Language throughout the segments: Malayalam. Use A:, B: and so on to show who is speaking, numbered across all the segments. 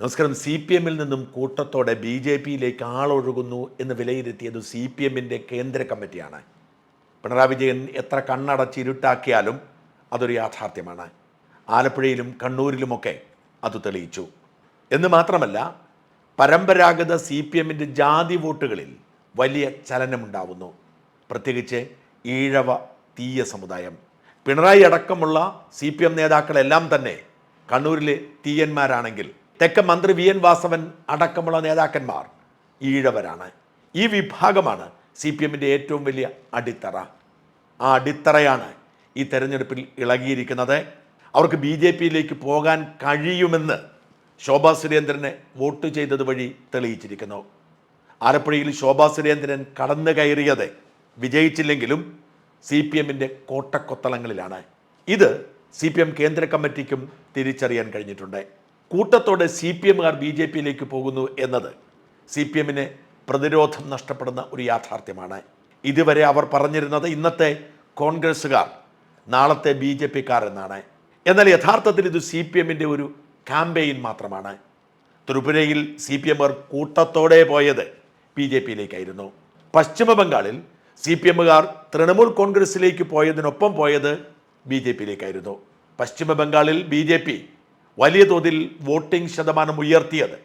A: നമസ്കാരം. സി പി എമ്മിൽ നിന്നും കൂട്ടത്തോടെ ബി ജെ പിയിലേക്ക് ആളൊഴുകുന്നു എന്ന് വിലയിരുത്തിയത് സി പി എമ്മിന്റെ കേന്ദ്ര കമ്മിറ്റിയാണ്. പിണറായി വിജയൻ എത്ര കണ്ണടച്ചിരുട്ടാക്കിയാലും അതൊരു യാഥാർത്ഥ്യമാണ്. ആലപ്പുഴയിലും കണ്ണൂരിലുമൊക്കെ അത് തെളിയിച്ചു. എന്ന് മാത്രമല്ല പരമ്പരാഗത സി പി എമ്മിന്റെ ജാതി വോട്ടുകളിൽ വലിയ ചലനമുണ്ടാവുന്നു. പ്രത്യേകിച്ച് ഈഴവ തീയ സമുദായം. പിണറായി അടക്കമുള്ള സി പി എം നേതാക്കളെല്ലാം തന്നെ കണ്ണൂരിലെ തീയന്മാരാണെങ്കിൽ തെക്കൻ മന്ത്രി വി എൻ വാസവൻ അടക്കമുള്ള നേതാക്കന്മാർ ഈഴവരാണ്. ഈ വിഭാഗമാണ് സി പി എമ്മിന്റെ ഏറ്റവും വലിയ അടിത്തറ. ആ അടിത്തറയാണ് ഈ തെരഞ്ഞെടുപ്പിൽ ഇളകിയിരിക്കുന്നത്. അവർക്ക് ബി ജെ പിയിലേക്ക് പോകാൻ കഴിയുമെന്ന് ശോഭാ സുരേന്ദ്രനെ വോട്ട് ചെയ്തത് വഴി തെളിയിച്ചിരിക്കുന്നു. ആലപ്പുഴയിൽ ശോഭാ സുരേന്ദ്രൻ കടന്നു കയറിയത് വിജയിച്ചില്ലെങ്കിലും സി പി എമ്മിന്റെ കോട്ടക്കൊത്തളങ്ങളിലാണ്. ഇത് സി പി എം കേന്ദ്ര കമ്മിറ്റിക്കും തിരിച്ചറിയാൻ കഴിഞ്ഞിട്ടുണ്ട്. കൂട്ടത്തോടെ സി പി എമ്മുകാർ ബി ജെ പിയിലേക്ക് പോകുന്നു എന്നത് സി പി എമ്മിന് പ്രതിരോധം നഷ്ടപ്പെടുന്ന ഒരു യാഥാർത്ഥ്യമാണ്. ഇതുവരെ അവർ പറഞ്ഞിരുന്നത് ഇന്നത്തെ കോൺഗ്രസ്സുകാർ നാളത്തെ ബി ജെ പിക്കാർ എന്നാണ് എന്നാൽ യഥാർത്ഥത്തിൽ ഇത് സി പി എമ്മിന്റെ ഒരു ക്യാമ്പയിൻ മാത്രമാണ്. ത്രിപുരയിൽ സി പി എമ്മുകാർ കൂട്ടത്തോടെ പോയത് ബി ജെ പിയിലേക്കായിരുന്നു. പശ്ചിമ ബംഗാളിൽ സി പി എമ്മുകാർ തൃണമൂൽ കോൺഗ്രസിലേക്ക് പോയതിനൊപ്പം പോയത് ബി ജെ പിയിലേക്കായിരുന്നു. പശ്ചിമ ബംഗാളിൽ ബി ജെ പി വലിയ തോതിൽ വോട്ടിംഗ് ശതമാനം ഉയർത്തിയത്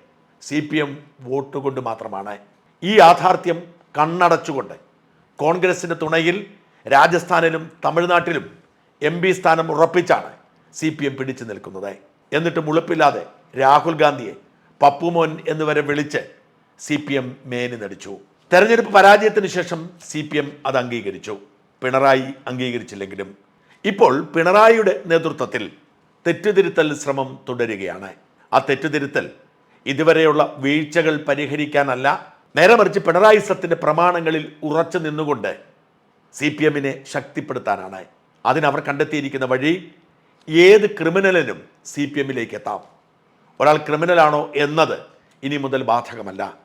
A: സി പി എം വോട്ട് കൊണ്ട് മാത്രമാണ്. ഈ യാഥാർത്ഥ്യം കണ്ണടച്ചുകൊണ്ട് കോൺഗ്രസിന്റെ തുണയിൽ രാജസ്ഥാനിലും തമിഴ്നാട്ടിലും എം പി സ്ഥാനം ഉറപ്പിച്ചാണ് സി പി എം പിടിച്ചു നിൽക്കുന്നത്. എന്നിട്ടും മുളപ്പില്ലാതെ രാഹുൽ ഗാന്ധിയെ പപ്പുമോൻ എന്നുവരെ വിളിച്ച് സി പി എം മേനി നടിച്ചു. തെരഞ്ഞെടുപ്പ് പരാജയത്തിന് ശേഷം സി പി എം അത് അംഗീകരിച്ചു. പിണറായി അംഗീകരിച്ചില്ലെങ്കിലും ഇപ്പോൾ പിണറായിയുടെ നേതൃത്വത്തിൽ തെറ്റുതിരുത്തൽ ശ്രമം തുടരുകയാണ്. ആ തെറ്റുതിരുത്തൽ ഇതുവരെയുള്ള വീഴ്ചകൾ പരിഹരിക്കാനല്ല നേരെ മറിച്ച് പിണറായി സത്തിന്റെ പ്രമാണങ്ങളിൽ ഉറച്ചു നിന്നുകൊണ്ട് സി പി എമ്മിനെ ശക്തിപ്പെടുത്താനാണ് അതിനവർ കണ്ടെത്തിയിരിക്കുന്ന വഴി ഏത് ക്രിമിനലിനും സി പി എമ്മിലേക്ക് എത്താം. ഒരാൾ ക്രിമിനലാണോ എന്നത് ഇനി മുതൽ ബാധകമല്ല.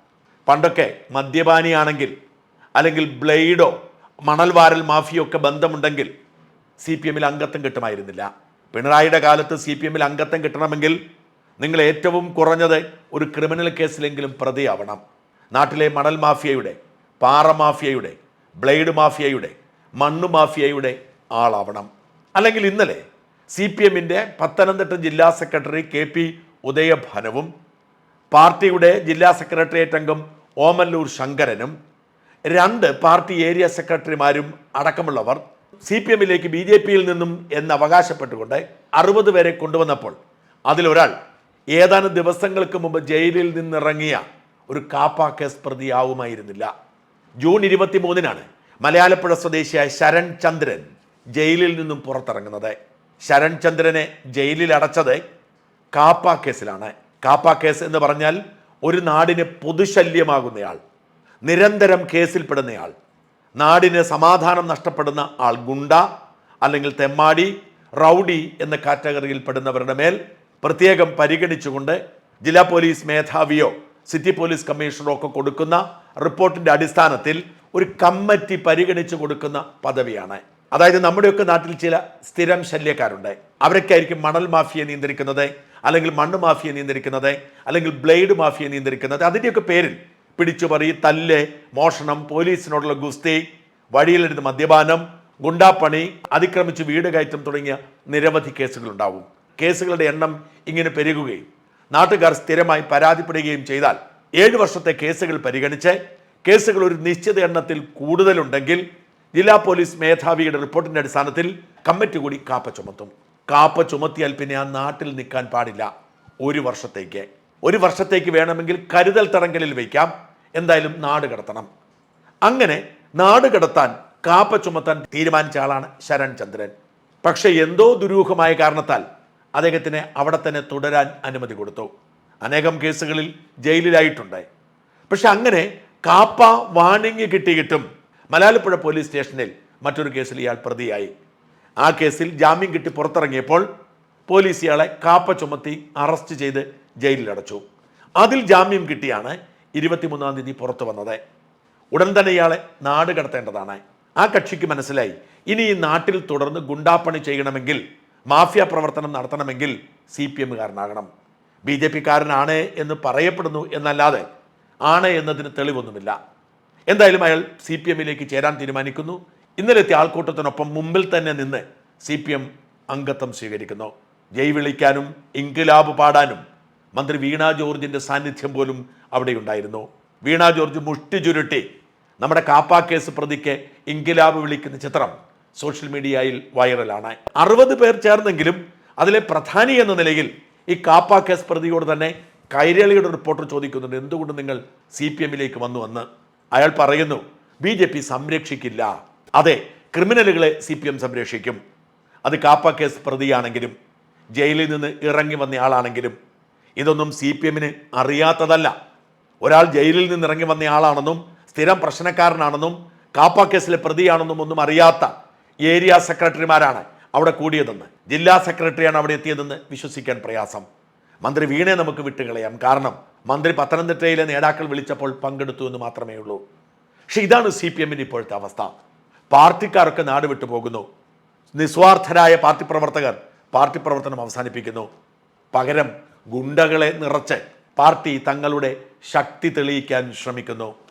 A: പണ്ടൊക്കെ മദ്യപാനിയാണെങ്കിൽ അല്ലെങ്കിൽ ബ്ലേഡോ മണൽവാരൽ മാഫിയോ ഒക്കെ ബന്ധമുണ്ടെങ്കിൽ സി പി എമ്മിൽ അംഗത്വം കിട്ടുമായിരുന്നില്ല. പിണറായിയുടെ കാലത്ത് സി പി എമ്മിൽ അംഗത്വം കിട്ടണമെങ്കിൽ നിങ്ങൾ ഏറ്റവും കുറഞ്ഞത് ഒരു ക്രിമിനൽ കേസിലെങ്കിലും പ്രതിയാവണം. നാട്ടിലെ മണൽ മാഫിയയുടെ പാറ മാഫിയയുടെ ബ്ലേഡ് മാഫിയയുടെ മണ്ണു മാഫിയയുടെ ആളാവണം. അല്ലെങ്കിൽ ഇന്നലെ സി പി എമ്മിന്റെ പത്തനംതിട്ട ജില്ലാ സെക്രട്ടറി കെ പി ഉദയഭാനവും പാർട്ടിയുടെ ജില്ലാ സെക്രട്ടേറിയറ്റ് അംഗം ഓമല്ലൂർ ശങ്കരനും രണ്ട് പാർട്ടി ഏരിയ സെക്രട്ടറിമാരും അടക്കമുള്ളവർ സി പി എമ്മിലേക്ക് ബി ജെ പിയിൽ നിന്നും എന്ന് അവകാശപ്പെട്ടുകൊണ്ട് അറുപത് പേരെ കൊണ്ടുവന്നപ്പോൾ അതിലൊരാൾ ഏതാനും ദിവസങ്ങൾക്ക് മുമ്പ് ജയിലിൽ നിന്നിറങ്ങിയ ഒരു കാപ്പ കേസ് പ്രതിയാവുമായിരുന്നില്ല. ജൂൺ ഇരുപത്തി മൂന്നിനാണ് മലയാളപ്പുഴ സ്വദേശിയായ ശരൺ ചന്ദ്രൻ ജയിലിൽ നിന്നും പുറത്തിറങ്ങുന്നത്. ശരൺ ചന്ദ്രനെ ജയിലിൽ അടച്ചത് കാപ്പ കേസിലാണ്. കാപ്പ കേസ് എന്ന് പറഞ്ഞാൽ ഒരു നാടിന് പൊതുശല്യമാകുന്നയാൾ നിരന്തരം കേസിൽപ്പെടുന്നയാൾ നാടിന് സമാധാനം നഷ്ടപ്പെടുന്ന ആൾ ഗുണ്ട അല്ലെങ്കിൽ തെമ്മാടി റൗഡി എന്ന കാറ്റഗറിയിൽ പെടുന്നവരുടെ മേൽ പ്രത്യേകം പരിഗണിച്ചുകൊണ്ട് ജില്ലാ പോലീസ് മേധാവിയോ സിറ്റി പോലീസ് കമ്മീഷണറോ ഒക്കെ കൊടുക്കുന്ന റിപ്പോർട്ടിന്റെ അടിസ്ഥാനത്തിൽ ഒരു കമ്മിറ്റി പരിഗണിച്ചു കൊടുക്കുന്ന പദവിയാണ്. അതായത് നമ്മുടെയൊക്കെ നാട്ടിൽ ചില സ്ഥിരം ശല്യക്കാരുണ്ട്. അവരൊക്കെ ആയിരിക്കും മണൽ മാഫിയെ നിയന്ത്രിക്കുന്നത് അല്ലെങ്കിൽ മണ്ണ് മാഫിയെ നിയന്ത്രിക്കുന്നത് അല്ലെങ്കിൽ ബ്ലേഡ് മാഫിയെ നിയന്ത്രിക്കുന്നത്. അതിന്റെയൊക്കെ പേരിൽ പിടിച്ചുപറി തല്ല് മോഷണം പോലീസിനോടുള്ള ഗുസ്തി വഴിയിലെടുത്ത് മദ്യപാനം ഗുണ്ടാപ്പണി അതിക്രമിച്ച് വീട് കയറ്റം തുടങ്ങിയ നിരവധി കേസുകൾ ഉണ്ടാവും കേസുകളുടെ എണ്ണം ഇങ്ങനെ പെരുകുകയും നാട്ടുകാർ സ്ഥിരമായി പരാതിപ്പെടുകയും ചെയ്താൽ ഏഴ് വർഷത്തെ കേസുകൾ പരിഗണിച്ച് കേസുകൾ ഒരു നിശ്ചിത എണ്ണത്തിൽ കൂടുതലുണ്ടെങ്കിൽ ജില്ലാ പോലീസ് മേധാവിയുടെ റിപ്പോർട്ടിന്റെ അടിസ്ഥാനത്തിൽ കമ്മിറ്റി കൂടി കാപ്പ ചുമത്തും. കാപ്പ ചുമത്തിയാൽ പിന്നെ ആ നാട്ടിൽ നിൽക്കാൻ പാടില്ല. ഒരു വർഷത്തേക്ക്. ഒരു വർഷത്തേക്ക് വേണമെങ്കിൽ കരുതൽ തടങ്കലിൽ വയ്ക്കാം. എന്തായാലും നാട് കടത്തണം. അങ്ങനെ നാട് കടത്താൻ കാപ്പ ചുമത്താൻ തീരുമാനിച്ച ആളാണ് ശരൺ ചന്ദ്രൻ. പക്ഷേ എന്തോ ദുരൂഹമായ കാരണത്താൽ അദ്ദേഹത്തിന് അവിടെ തന്നെ തുടരാൻ അനുമതി കൊടുത്തു. അനേകം കേസുകളിൽ ജയിലിലായിട്ടുണ്ട്. പക്ഷെ അങ്ങനെ കാപ്പ വാണിംഗ് കിട്ടിയിട്ടും മലാലപ്പുഴ പോലീസ് സ്റ്റേഷനിൽ മറ്റൊരു കേസിൽ ഇയാൾ പ്രതിയായി. ആ കേസിൽ ജാമ്യം കിട്ടി പുറത്തിറങ്ങിയപ്പോൾ പോലീസ് ഇയാളെ കാപ്പ ചുമത്തി അറസ്റ്റ് ചെയ്ത് ജയിലിലടച്ചു. അതിൽ ജാമ്യം കിട്ടിയാണ് ഇരുപത്തിമൂന്നാം തീയതി പുറത്തു വന്നത്. ഉടൻ തന്നെ ഇയാളെ നാട് കടത്തേണ്ടതാണ്. ആ കക്ഷിക്ക് മനസ്സിലായി. ഇനി ഈ നാട്ടിൽ തുടർന്ന് ഗുണ്ടാപ്പണി ചെയ്യണമെങ്കിൽ മാഫിയ പ്രവർത്തനം നടത്തണമെങ്കിൽ സി പി എമ്മുകാരനാകണം. ബി ജെ പിക്കാരനാണ് എന്ന് പറയപ്പെടുന്നു എന്നല്ലാതെ ആണ് എന്നതിന് തെളിവൊന്നുമില്ല. എന്തായാലും അയാൾ സി പി എമ്മിലേക്ക് ചേരാൻ തീരുമാനിക്കുന്നു. ഇന്നലെത്തെ ആൾക്കൂട്ടത്തിനൊപ്പം മുമ്പിൽ തന്നെ നിന്ന് സി പി എം അംഗത്വം സ്വീകരിക്കുന്നു. ജയ് വിളിക്കാനും ഇൻകിലാബ് പാടാനും മന്ത്രി വീണ ജോർജിന്റെ സാന്നിധ്യം പോലും അവിടെ ഉണ്ടായിരുന്നു. വീണ ജോർജ് മുഷ്ടി ചുരുട്ടി. നമ്മുടെ കാപ്പാ കേസ് പ്രതിക്ക് ഇൻകിലാബ് വിളിക്കുന്ന ചിത്രം സോഷ്യൽ മീഡിയയിൽ വൈറലാണ്. അറുപത് പേർ ചേർന്നെങ്കിലും അതിലെ പ്രധാനി എന്ന നിലയിൽ ഈ കാപ്പാ കേസ് പ്രതിയോട് തന്നെ കൈരളിയുടെ റിപ്പോർട്ടർ ചോദിക്കുന്നുണ്ട്. എന്തുകൊണ്ട് നിങ്ങൾ സി പി എമ്മിലേക്ക് വന്നു എന്ന്? അയാൾ പറയുന്നു ബി ജെ പി സംരക്ഷിക്കില്ല. അതെ ക്രിമിനലുകളെ സി പി എം സംരക്ഷിക്കും. അത് കാപ്പ കേസ് പ്രതിയാണെങ്കിലും ജയിലിൽ നിന്ന് ഇറങ്ങി വന്നയാളാണെങ്കിലും ഇതൊന്നും സി പി എമ്മിന് അറിയാത്തതല്ല. ഒരാൾ ജയിലിൽ നിന്ന് ഇറങ്ങി വന്നയാളാണെന്നും സ്ഥിരം പ്രശ്നക്കാരനാണെന്നും കാപ്പ കേസിലെ പ്രതിയാണെന്നും ഒന്നും അറിയാത്ത ഏരിയ സെക്രട്ടറിമാരാണ് അവിടെ കൂടിയതെന്ന്. ജില്ലാ സെക്രട്ടറിയാണ് അവിടെ എത്തിയതെന്ന് വിശ്വസിക്കാൻ പ്രയാസം. മന്ത്രി വീണെ നമുക്ക് വിട്ടുകളയാം. കാരണം മന്ത്രി പത്തനംതിട്ടയിലെ നേതാക്കൾ വിളിച്ചപ്പോൾ പങ്കെടുത്തു എന്ന് മാത്രമേ ഉള്ളൂ. പക്ഷെ ഇതാണ് സി പി എമ്മിന്റെ ഇപ്പോഴത്തെ അവസ്ഥ. പാർട്ടിക്കാരൊക്കെ നാട് വിട്ടു പോകുന്നു. നിസ്വാർത്ഥരായ പാർട്ടി പ്രവർത്തകർ പാർട്ടി പ്രവർത്തനം അവസാനിപ്പിക്കുന്നു. പകരം ഗുണ്ടകളെ നിറച്ച് പാർട്ടി തങ്ങളുടെ ശക്തി തെളിയിക്കാൻ ശ്രമിക്കുന്നു.